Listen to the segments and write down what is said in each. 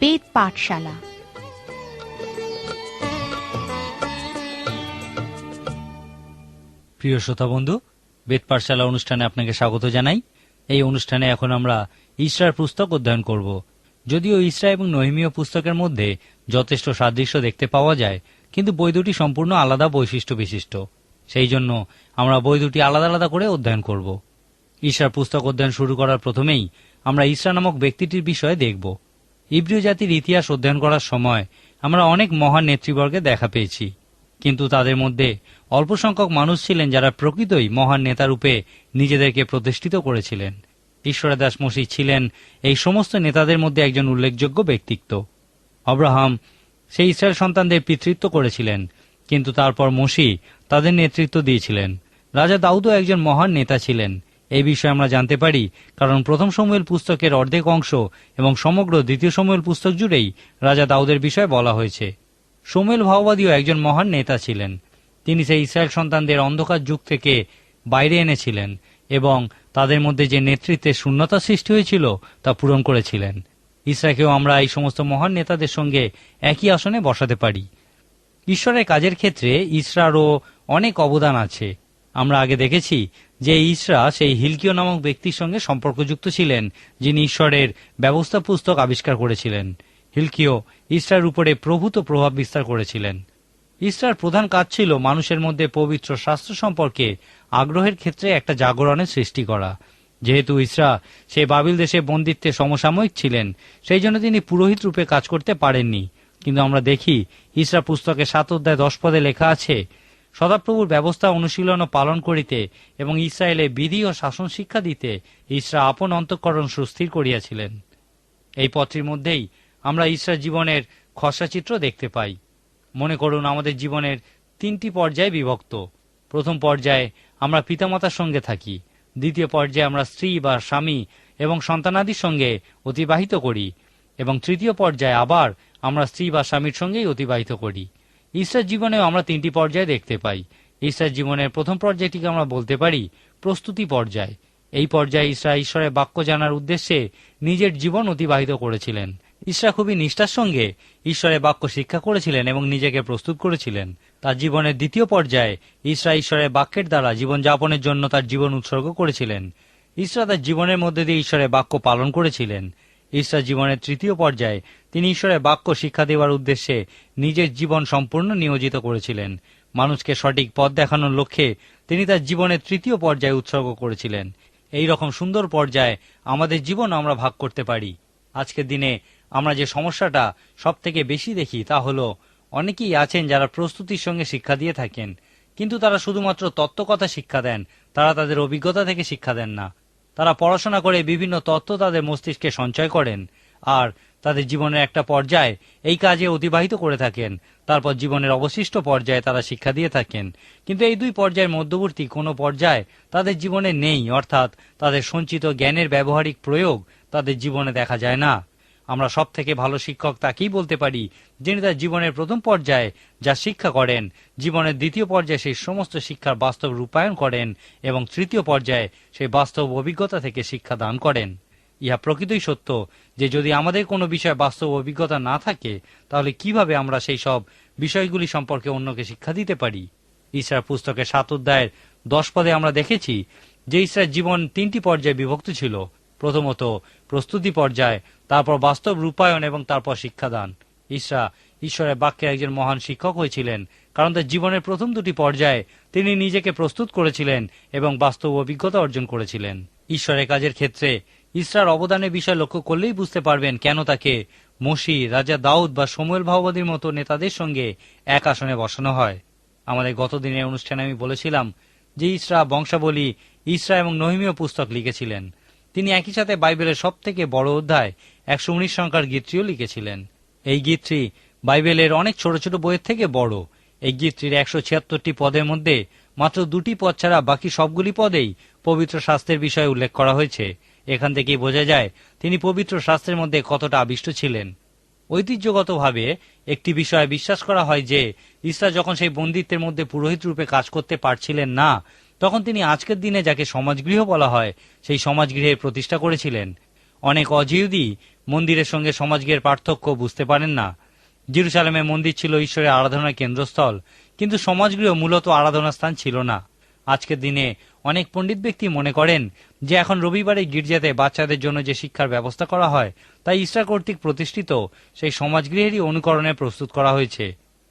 বেদ পাঠশালা। প্রিয় শ্রোতা বন্ধু, বেদ পাঠশালা অনুষ্ঠানে আপনাকে স্বাগত জানাই। এই অনুষ্ঠানে এখন আমরা ইসরার পুস্তক অধ্যয়ন করব। যদিও ইসরা এবং নহিমীয় পুস্তকের মধ্যে যথেষ্ট সাদৃশ্য দেখতে পাওয়া যায়, কিন্তু বই দুটি সম্পূর্ণ আলাদা বৈশিষ্ট্য বিশিষ্ট। সেই জন্য আমরা বই দুটি আলাদা আলাদা করে অধ্যয়ন করব। ইসরার পুস্তক অধ্যয়ন শুরু করার প্রথমেই আমরা ইসরা নামক ব্যক্তিটির বিষয়ে দেখব। ইব্রিয় জাতির ইতিহাস অধ্যয়ন করার সময় আমরা অনেক মহান নেতৃবর্গে দেখা পেয়েছি। কিন্তু তাদের মধ্যে অল্প সংখ্যক মানুষ ছিলেন যারা প্রকৃতই মহান নেতারূপে নিজেদেরকে প্রতিষ্ঠিত করেছিলেন। ঈশ্বরদাস মসি ছিলেন এই সমস্ত নেতাদের মধ্যে একজন উল্লেখযোগ্য ব্যক্তিত্ব। অব্রাহাম সেই ইসরায়েল সন্তানদের পিতৃত্ব করেছিলেন, কিন্তু তারপর মসি তাদের নেতৃত্ব দিয়েছিলেন। রাজা দাউদও একজন মহান নেতা ছিলেন এই বিষয়ে আমরা জানতে পারি, কারণ প্রথম সময়েল পুস্তকের অর্ধেক অংশ এবং সমগ্র দ্বিতীয় সময়েল পুস্তক জুড়েই রাজা দাউদের বিষয়ে বলা হয়েছে। সোমেল ভাওবাদীও একজন মহান নেতা ছিলেন। তিনি সেই ইসরায়েল সন্তানদের অন্ধকার যুগ থেকে বাইরে এনেছিলেন এবং তাদের মধ্যে যে নেতৃত্বের শূন্যতা সৃষ্টি হয়েছিল তা পূরণ করেছিলেন। ইসরাকেও আমরা এই সমস্ত মহান নেতাদের সঙ্গে একই আসনে বসাতে পারি। ঈশ্বরের কাজের ক্ষেত্রে ইসরারও অনেক অবদান আছে। আমরা আগে দেখেছি যে ইসরা সেই হিলকিও নামক ব্যক্তির সঙ্গে সম্পর্কযুক্ত ছিলেন, যিনি ঈশ্বরের ব্যবস্থা পুস্তক আবিষ্কার করেছিলেন। হিলকিও ইসরার উপরে প্রভূত প্রভাব বিস্তার করেছিলেন। ইসরার প্রধান কাজ ছিল মানুষের মধ্যে পবিত্র শাস্ত্র সম্পর্কে আগ্রহের ক্ষেত্রে একটা জাগরণের সৃষ্টি করা। যেহেতু ইসরা সে বাবিল দেশে বন্দিত্বে সমসাময়িক ছিলেন, সেই জন্য তিনি পুরোহিত রূপে কাজ করতে পারেননি। কিন্তু আমরা দেখি, ইসরা পুস্তকে সাত অধ্যায় দশ পদে লেখা আছে সদাপ্রভুর ব্যবস্থা অনুশীলন ও পালন করিতে এবং ইসরায়েলে বিধি ও শাসন শিক্ষা দিতে ইসরা আপন অন্তঃকরণ সুস্থির করিয়াছিলেন। এই পত্রের মধ্যেই আমরা ঈশ্বর জীবনের খসড়া চিত্র দেখতে পাই। মনে করুন, আমাদের জীবনের তিনটি পর্যায়ে বিভক্ত। প্রথম পর্যায়ে আমরা পিতামাতার সঙ্গে থাকি। দ্বিতীয় পর্যায়ে আমরা স্ত্রী বা স্বামী এবং সন্তানাদির সঙ্গে অতিবাহিত করি। এবং তৃতীয় পর্যায়ে আবার আমরা স্ত্রী বা স্বামীর সঙ্গেই অতিবাহিত করি। ঈশ্বর জীবনেও আমরা তিনটি পর্যায়ে দেখতে পাই। ঈশ্বর জীবনের প্রথম পর্যায়টিকে আমরা বলতে পারি প্রস্তুতি পর্যায়। এই পর্যায়ে ইসরা ঈশ্বরের বাক্য জানার উদ্দেশ্যে নিজের জীবন অতিবাহিত করেছিলেন। ইসরা খুবই নিষ্ঠার সঙ্গে ঈশ্বরের বাক্য শিক্ষা করেছিলেন এবং নিজেকে প্রস্তুত করেছিলেন। তার জীবনের দ্বিতীয় পর্যায়ে ইসরা ঈশ্বরের বাক্যের দ্বারা জীবনযাপনের জন্য তার জীবন উৎসর্গ করেছিলেন। ইসরা তার জীবনের মধ্যে দিয়ে ঈশ্বরের বাক্য পালন করেছিলেন। ঈশ্বর জীবনের তৃতীয় পর্যায়ে তিনি ঈশ্বরের বাক্য শিক্ষা দেওয়ার উদ্দেশ্যে নিজের জীবন সম্পূর্ণ নিয়োজিত করেছিলেন। মানুষকে সঠিক পথ দেখানোর লক্ষ্যে তিনি তার জীবনের তৃতীয় পর্যায়ে উৎসর্গ করেছিলেন। এই রকম সুন্দর পর্যায়ে আমাদের জীবন আমরা ভাগ করতে পারি। আজকের দিনে আমরা যে সমস্যাটা সব থেকে বেশি দেখি তা হলো, অনেকেই আছেন যারা প্রস্তুতির সঙ্গে শিক্ষা দিয়ে থাকেন, কিন্তু তারা শুধুমাত্র তত্ত্বকথা শিক্ষা দেন, তারা তাদের অভিজ্ঞতা থেকে শিক্ষা দেন না। তারা পড়াশোনা করে বিভিন্ন তত্ত্ব তাদের মস্তিষ্কে সঞ্চয় করেন। আর তাদের জীবনের একটা পর্যায়ে এই কাজে অতিবাহিত করে থাকেন। তারপর জীবনের অবশিষ্ট পর্যায়ে তারা শিক্ষা দিয়ে থাকেন। কিন্তু এই দুই পর্যায়ের মধ্যবর্তী কোনো পর্যায়ে তাদের জীবনে নেই। অর্থাৎ তাদের সঞ্চিত জ্ঞানের ব্যবহারিক প্রয়োগ তাদের জীবনে দেখা যায় না। আমরা সব থেকে ভালো শিক্ষক তাকেই বলতে পারি? যিনি তার জীবনের প্রথম পর্যায়ে যা শিক্ষা করেন, জীবনের দ্বিতীয় পর্যায়ে সেই সমস্ত শিক্ষার বাস্তব রূপায়ণ করেন এবং তৃতীয় পর্যায়ে সেই বাস্তব অভিজ্ঞতা থেকে শিক্ষা দান করেন। ইহা প্রকৃতই সত্য যে যদি আমাদের কোনো বিষয়ে বাস্তব অভিজ্ঞতা না থাকে, তাহলে কীভাবে আমরা সেই সব বিষয়গুলি সম্পর্কে অন্যকে শিক্ষা দিতে পারি? ঈশ্বর পুস্তকের সাত অধ্যায়ের দশ পদে আমরা দেখেছি যে ঈশ্বরের জীবন তিনটি পর্যায়ে বিভক্ত ছিল। প্রথমত প্রস্তুতি পর্যায়, তারপর বাস্তব রূপায়ণ এবং তারপর শিক্ষাদান। ঈশা ঈশ্বরের বাক্যে একজন মহান শিক্ষক হয়েছিলেন। কারণ তার জীবনের প্রথম দুটি পর্যায়ে তিনি নিজেকে প্রস্তুত করেছিলেন এবং বাস্তব অভিজ্ঞতা অর্জন করেছিলেন। ঈশ্বরের কাজের ক্ষেত্রে ইসরার অবদানের বিষয় লক্ষ্য করলেই বুঝতে পারবেন কেন তাকে মসি, রাজা দাউদ বা সমুয়েল ভাওবাদীর মতো নেতাদের সঙ্গে এক আসনে বসানো হয়। আমাদের গত দিনের অনুষ্ঠানে আমি বলেছিলাম যে ইসরা বংশাবলী, ইসরা এবং নহিমীয় পুস্তক লিখেছিলেন। তিনি একই সাথে বাইবেলের সব থেকে বড় অধ্যায় একশো উনিশ সংখ্যার গীতটিও লিখেছিলেন। এই গীতটি বাইবেলের অনেক ছোট ছোট বইয়ের থেকে বড়। এই গীতটির একশো ছিয়াত্তরটি পদের মধ্যে মাত্র দুটি পদ ছাড়া বাকি সবগুলি পদেই পবিত্র শাস্ত্রের বিষয়ে উল্লেখ করা হয়েছে। এখান থেকেই বোঝা যায়, তিনি পবিত্র শাস্ত্রের মধ্যে কতটা আবিষ্ট ছিলেন। ঐতিহ্যগতভাবে একটি বিষয়ে বিশ্বাস করা হয় যে ইসরা যখন সেই বন্দিত্বের মধ্যে পুরোহিত রূপে কাজ করতে পারছিলেন না তখন তিনি আজকের দিনে যাকে সমাজগৃহ বলা হয়, সেই সমাজগৃহের প্রতিষ্ঠা করেছিলেন। অনেক অজিউদি মন্দিরের সঙ্গে সমাজগৃহের পার্থক্য বুঝতে পারেন না। জেরুসালেমে মন্দির ছিল ঈশ্বরের আরাধনার কেন্দ্রস্থল, কিন্তু সমাজগৃহ মূলত আরাধনা স্থান ছিল না। আজকের দিনে অনেক পণ্ডিত ব্যক্তি মনে করেন যে এখন রবিবারে গির্জাতে বাচ্চাদের জন্য যে শিক্ষার ব্যবস্থা করা হয়, তাই ইসরা কর্তৃক প্রতিষ্ঠিত সেই সমাজগৃহেরই অনুকরণে প্রস্তুত করা হয়েছে।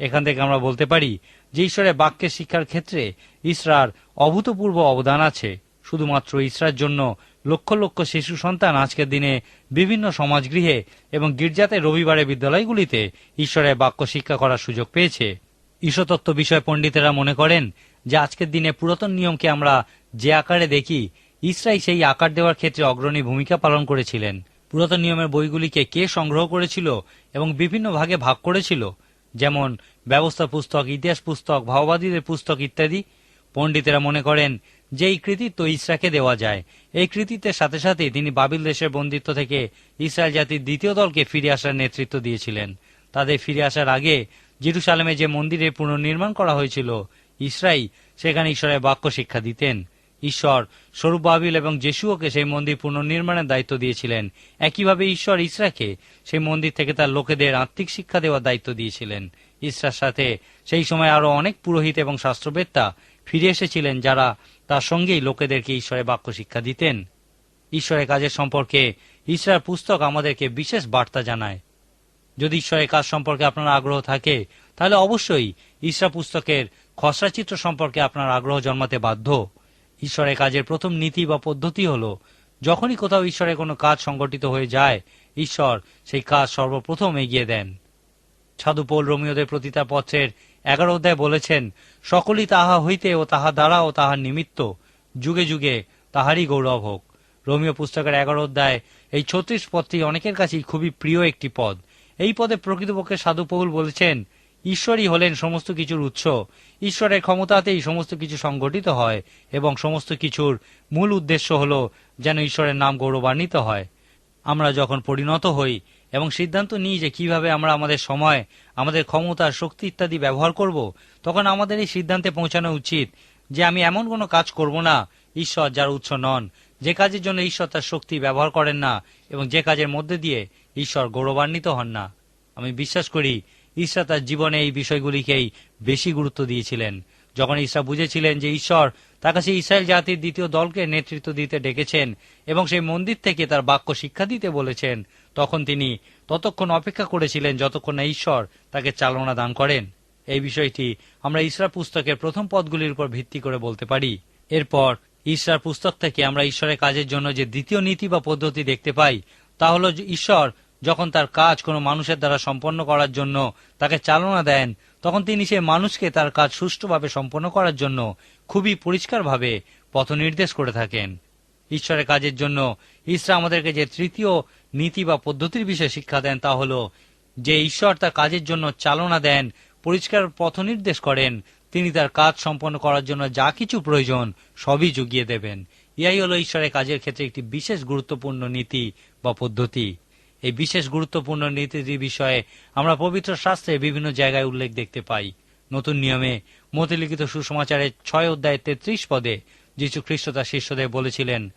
এখান থেকে আমরা বলতে পারি যে ঈশ্বরের বাক্যের শিক্ষার ক্ষেত্রে ইসরার অভূতপূর্ব অবদান আছে। শুধুমাত্র ইসরার জন্য লক্ষ লক্ষ শিশু সন্তান আজকের দিনে বিভিন্ন সমাজগৃহে এবং গির্জাতে রবিবারের বিদ্যালয়গুলিতে ঈশ্বরের বাক্য শিক্ষা করার সুযোগ পেয়েছে। ঈশ্বরতত্ত্ব বিষয় পণ্ডিতেরা মনে করেন যে আজকের দিনে পুরাতন নিয়মকে আমরা যে আকারে দেখি, ইসরাই সেই আকার দেওয়ার ক্ষেত্রে অগ্রণী ভূমিকা পালন করেছিলেন। পুরাতন নিয়মের বইগুলিকে কে সংগ্রহ করেছিল এবং বিভিন্ন ভাগে ভাগ করেছিল? যেমন ব্যবস্থা পুস্তক, ইতিহাস পুস্তক, ভাওবাদীদের পুস্তক ইত্যাদি। পণ্ডিতেরা মনে করেন যে এই কৃতিত্ব ইসরাকে দেওয়া যায়। এই কৃতিত্বের সাথে সাথে তিনি বাবিল দেশের বন্দিত্ব থেকে ইসরায়েল জাতির দ্বিতীয় দলকে ফিরে আসার নেতৃত্ব দিয়েছিলেন। তাদের ফিরে আসার আগে জেরুসালেমে যে মন্দিরের পুনর্নির্মাণ করা হয়েছিল ইসরাই সেখানে ঈশ্বরের বাক্য শিক্ষা দিতেন। ঈশ্বর স্বরূপ বাবিল এবং জেসুওকে সেই মন্দির পুনর্নির্মাণের দায়িত্ব দিয়েছিলেন। একইভাবে ঈশ্বর ইসরাকে সেই মন্দির থেকে তার লোকেদের আত্মিক শিক্ষা দেওয়ার দায়িত্ব দিয়েছিলেন। ইসরার সাথে সেই সময় আরও অনেক পুরোহিত এবং শাস্ত্রবেত্তা ফিরে এসেছিলেন যারা তার সঙ্গেই লোকেদেরকে ঈশ্বরের বাক্য শিক্ষা দিতেন। ঈশ্বরের কাজের সম্পর্কে ঈশ্বরের পুস্তক আমাদেরকে বিশেষ বার্তা জানায়। যদি ঈশ্বরের কাজ সম্পর্কে আপনার আগ্রহ থাকে, তাহলে অবশ্যই ঈশ্বর পুস্তকের খসড়া চিত্র সম্পর্কে আপনার আগ্রহ জন্মাতে বাধ্য। ঈশ্বরের কাজের প্রথম নীতি বা পদ্ধতি হল, যখনই কোথাও ঈশ্বরের কোনো কাজ সংগঠিত হয়ে যায়, ঈশ্বর সেই কাজ সর্বপ্রথম এগিয়ে দেন। সাধু পৌল রোমিওদের প্রতি তার পত্রের এগারো অধ্যায় বলেছেন, সকলই তাহা হইতে ও তাহা দ্বারা ও তাহার নিমিত্ত, যুগে যুগে তাহারই গৌরব হোক। রোমিও পুস্তকের এগারো অধ্যায় এই ছত্রিশ পদটি অনেকের কাছেই খুবই প্রিয় একটি পদ। এই পদে প্রকৃতপক্ষে সাধু পৌল বলেছেন, ঈশ্বরই হলেন সমস্ত কিছুর উৎস। ঈশ্বরের ক্ষমতাতেই সমস্ত কিছু সংগঠিত হয় এবং সমস্ত কিছুর মূল উদ্দেশ্য হল যেন ঈশ্বরের নাম গৌরবান্বিত হয়। আমরা যখন পরিণত হই এবং সিদ্ধান্ত নিই যে কীভাবে আমরা আমাদের সময়, আমাদের ক্ষমতা, শক্তি ইত্যাদি ব্যবহার করব, তখন আমাদের এই সিদ্ধান্তে পৌঁছানো উচিত যে আমি এমন কোনো কাজ করব না, ঈশ্বর যার উৎস নন। যে কাজের জন্য ঈশ্বর তার শক্তি ব্যবহার করেন না এবং যে কাজের মধ্যে দিয়ে ঈশ্বর গৌরবান্বিত হন না। আমি বিশ্বাস করি, ঈশ্বর তার জীবনে এই বিষয়গুলিকেই বেশি গুরুত্ব দিয়েছিলেন। যখন ঈশ্বর বুঝেছিলেন যে ঈশ্বর তার কাছে ইসরায়েল জাতির দ্বিতীয় দলকে নেতৃত্ব দিতে ডেকেছেন এবং সেই মন্দির থেকে তার বাক্য শিক্ষা দিতে বলেছেন, তখন তিনি ততক্ষণ অপেক্ষা করেছিলেন যতক্ষণ না ঈশ্বর তাকে চালনা দান করেন। এই বিষয়টি আমরা ইসরা পুস্তকের প্রথম পদগুলির উপর ভিত্তি করে বলতে পারি। এরপর ঈশ্বর পুস্তক থেকে আমরা ঈশ্বরের কাজের জন্য যে দ্বিতীয় নীতি বা পদ্ধতি দেখতে পাই, তা হল ঈশ্বর যখন তার কাজ কোনো মানুষের দ্বারা সম্পন্ন করার জন্য তাকে চালনা দেন তখন তিনি সে মানুষকে তার কাজ সুষ্ঠুভাবে সম্পন্ন করার জন্য খুবই পরিষ্কারভাবে পথ নির্দেশ করে থাকেন। ঈশ্বরের কাজের জন্য ঈশ্বর আমাদেরকে যে তৃতীয় নীতি বা পদ্ধতির বিষয়ে শিক্ষা দেন তা হল যে ঈশ্বর তার কাজের জন্য চালনা দেন, পরিষ্কার পথ নির্দেশ করেন, তিনি তার কাজ সম্পন্ন করার জন্য যা কিছু প্রয়োজন সবই জুগিয়ে দেবেন। ইয়াই হলো ঈশ্বরের কাজের ক্ষেত্রে একটি বিশেষ গুরুত্বপূর্ণ নীতি বা পদ্ধতি। এই বিশেষ গুরুত্বপূর্ণ নীতিটি বিষয়ে আমরা পবিত্র শাস্ত্রে বিভিন্ন জায়গায় উল্লেখ দেখতে পাই। নতুন নিয়মে মতিলিখিত সুসমাচারের ছয় অধ্যায় তেত্রিশ পদে যীশু খ্রিস্ট তার শিষ্যদের বলেছিলেন,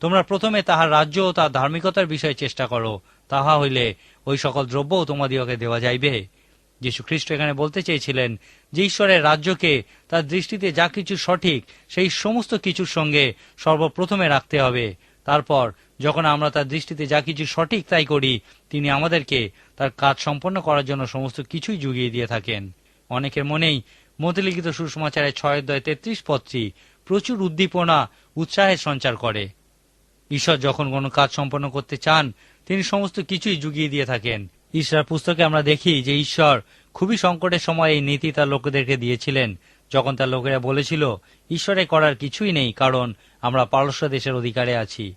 তোমরা প্রথমে তাহার রাজ্য ও তার ধার্মিকতার বিষয়ে চেষ্টা করো, তাহা হইলে ওই সকল দ্রব্যও তোমাদিওকে দেওয়া যাইবে। যীশু খ্রিস্ট এখানে বলতে চেয়েছিলেন যে ঈশ্বরের রাজ্যকে তার দৃষ্টিতে যা কিছু সঠিক, সেই সমস্ত কিছুর সঙ্গে সর্বপ্রথমে রাখতে হবে। তারপর যখন আমরা তার দৃষ্টিতে যা কিছু সঠিক তাই করি, তিনি আমাদেরকে তার কাজ সম্পন্ন করার জন্য সমস্ত কিছুই জুগিয়ে দিয়ে থাকেন। অনেকের মনেই মতিলিখিত সুসমাচারের ছয় অধ্যায় তেত্রিশ পদটি প্রচুর উদ্দীপনা, উৎসাহের সঞ্চার করে। ঈশ্বর যখন কোনো কাজ সম্পন্ন করতে চান, তিনি সমস্ত কিছুই জুগিয়ে দিয়ে থাকেন। ঈশ্বর পুস্তকে আমরা দেখি যে ঈশ্বর খুবই সংকটের সময় এই নীতি তার লোকেদেরকে দিয়েছিলেন। যখন তার লোকেরা বলেছিল, ঈশ্বরে করার কিছুই নেই, কারণ আমরা পারস্য দেশের অধিকারে আছি।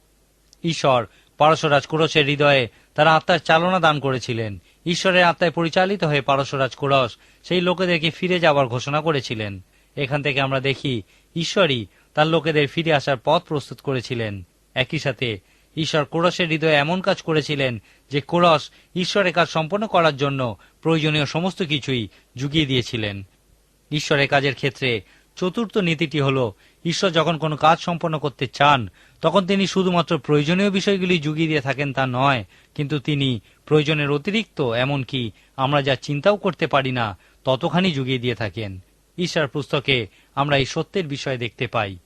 ঈশ্বর পারস্য রাজকুরসের হৃদয়ে তারা আত্মার চালনা দান করেছিলেন। ঈশ্বরের আত্মায় পরিচালিত হয়ে পারশরাজ কোরস সেই লোকেদেরকে ফিরে যাবার ঘোষণা করেছিলেন। এখান থেকে আমরা দেখি, ঈশ্বরই তার লোকেদের ফিরে আসার পথ প্রস্তুত করেছিলেন। একই সাথে, ঈশ্বর কোরসের হৃদয়ে এমন কাজ করেছিলেন যে কোরস ঈশ্বরের কাজ সম্পন্ন করার জন্য প্রয়োজনীয় সমস্ত কিছুই জুগিয়ে দিয়েছিলেন। ঈশ্বরের কাজের ক্ষেত্রে চতুর্থ নীতিটি হল, ঈশ্বর যখন কোনো কাজ সম্পন্ন করতে চান, তখন তিনি শুধুমাত্র প্রয়োজনীয় বিষয়গুলি জুগিয়ে দিয়ে থাকেন তা নয়, কিন্তু তিনি প্রয়োজনের অতিরিক্ত, এমনকি আমরা যা চিন্তাও করতে পারি না, ততখানি জুগিয়ে দিয়ে থাকেন। ঈশ্বর পুস্তকে আমরা এই সত্যের বিষয়ে দেখতে পাই।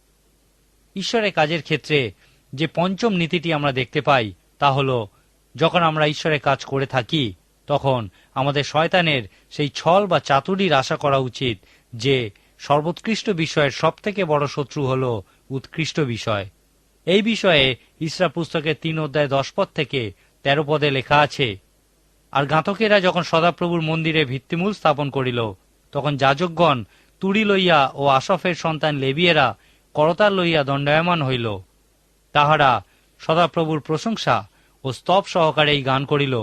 ঈশ্বরের কাজের ক্ষেত্রে যে পঞ্চম নীতিটি আমরা দেখতে পাই, তা হল, যখন আমরা ঈশ্বরের কাজ করে থাকি তখন আমাদের শয়তানের সেই ছল বা চাতুরির আশা করা উচিত যে সর্বোৎকৃষ্ট বিষয়ের সব থেকে বড় শত্রু হল উৎকৃষ্ট বিষয়। এই বিষয়ে ইসরা পুস্তকের তিন অধ্যায় দশ পদ থেকে তেরো পদে লেখা আছে, আর গাঁথকেরা যখন সদাপ্রভুর মন্দিরে ভিত্তিমূল স্থাপন করিল, তখন যাজকগণ তুড়ি লইয়া ও আশফের সন্তান লেবিয়েরা করতাল লইয়া দণ্ডায়মান হইল। তাহারা সদাপ্রভুর প্রশংসা ও স্তব সহকারে এই গান করিল।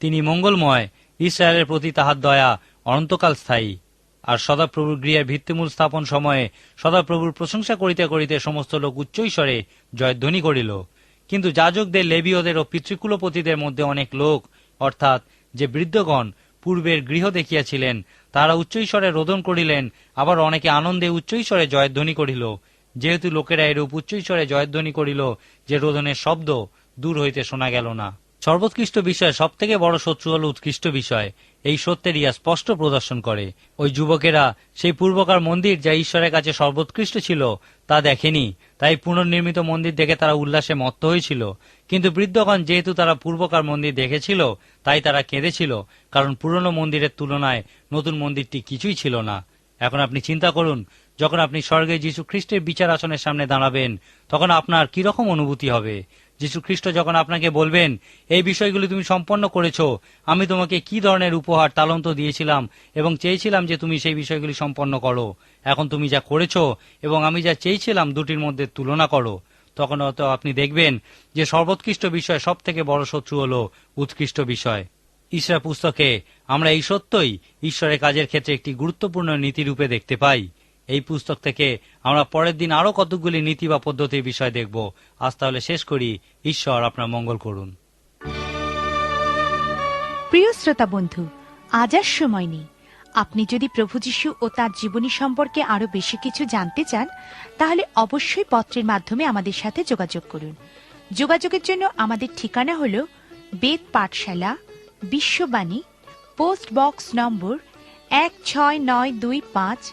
তিনি মঙ্গলময়, ইসরায়েলের প্রতি তাহার দয়া অনন্তকাল স্থায়ী। আর সদাপ্রভুর গৃহের ভিত্তিমূল স্থাপন সময়ে সদাপ্রভুর প্রশংসা করিতে করিতে সমস্ত লোক উচ্চৈস্বরে জয়ধ্বনি করিল। কিন্তু যাজকদের, লেবীয়দের ও পিতৃকুলপতিদের মধ্যে অনেক লোক, অর্থাৎ যে বৃদ্ধগণ পূর্বের গৃহ দেখিয়াছিলেন, তারা উচ্চৈস্বরে রোদন করিলেন, আবার অনেকে আনন্দে উচ্চৈস্বরে জয়ধ্বনি করিল। যেহেতু লোকেরা এরূপ উচ্চৈস্বরে জয়ধ্বনি করিল, যে রোদনের শব্দ দূর হইতে শোনা গেল না। সর্বোৎকৃষ্ট বিষয় সব থেকে বড় শত্রু হল উৎকৃষ্ট বিষয়। এই সত্যের ইয়া স্পষ্ট প্রদর্শন করে। ওই যুবকেরা সেই পূর্বকার মন্দির যা ঈশ্বরের কাছে সর্বোৎকৃষ্ট ছিল, তা দেখেনি। তাই পুনর্নির্মিত মন্দির দেখে তারা উল্লাসে মত্ত হয়েছিল। কিন্তু বৃদ্ধগণ যেহেতু তারা পূর্বকার মন্দির দেখেছিল, তাই তারা কেঁদেছিল। কারণ পুরনো মন্দিরের তুলনায় নতুন মন্দিরটি কিছুই ছিল না। এখন আপনি চিন্তা করুন, যখন আপনি স্বর্গে যীশু খ্রিস্টের বিচার আসনের সামনে দাঁড়াবেন, তখন আপনার কীরকম অনুভূতি হবে? যীশু খ্রিস্ট যখন আপনাকে বলবেন, এই বিষয়গুলি তুমি সম্পন্ন করেছ, আমি তোমাকে কি ধরনের উপহার তালন্ত দিয়েছিলাম এবং চেয়েছিলাম যে তুমি সেই বিষয়গুলি সম্পন্ন করো? এখন তুমি যা করেছ এবং আমি যা চেয়েছিলাম দুটির মধ্যে তুলনা করো। তখন হয়তো আপনি দেখবেন যে সর্বোৎকৃষ্ট বিষয় সব থেকে বড় শত্রু হল উৎকৃষ্ট বিষয়। ঈশ্বর পুস্তকে আমরা এই সত্যই ঈশ্বরের কাজের ক্ষেত্রে একটি গুরুত্বপূর্ণ নীতিরূপে দেখতে পাই। এই পুস্তক থেকে আমরা পরের দিন আরও কতকগুলি নীতি বা পদ্ধতির বিষয় দেখব। আজ তাহলে শেষ করি। ঈশ্বর আপনার মঙ্গল করুন। প্রিয় শ্রোতা বন্ধু, আজ আর সময় নেই। আপনি যদি প্রভু যীশু ও তার জীবনী সম্পর্কে আরও বেশি কিছু জানতে চান, তাহলে অবশ্যই পত্রের মাধ্যমে আমাদের সাথে যোগাযোগ করুন। যোগাযোগের জন্য আমাদের ঠিকানা হল বেদ পাঠশালা, বিশ্ববাণী, পোস্ট বক্স নম্বর এক ছয় নয় দুই পাঁচ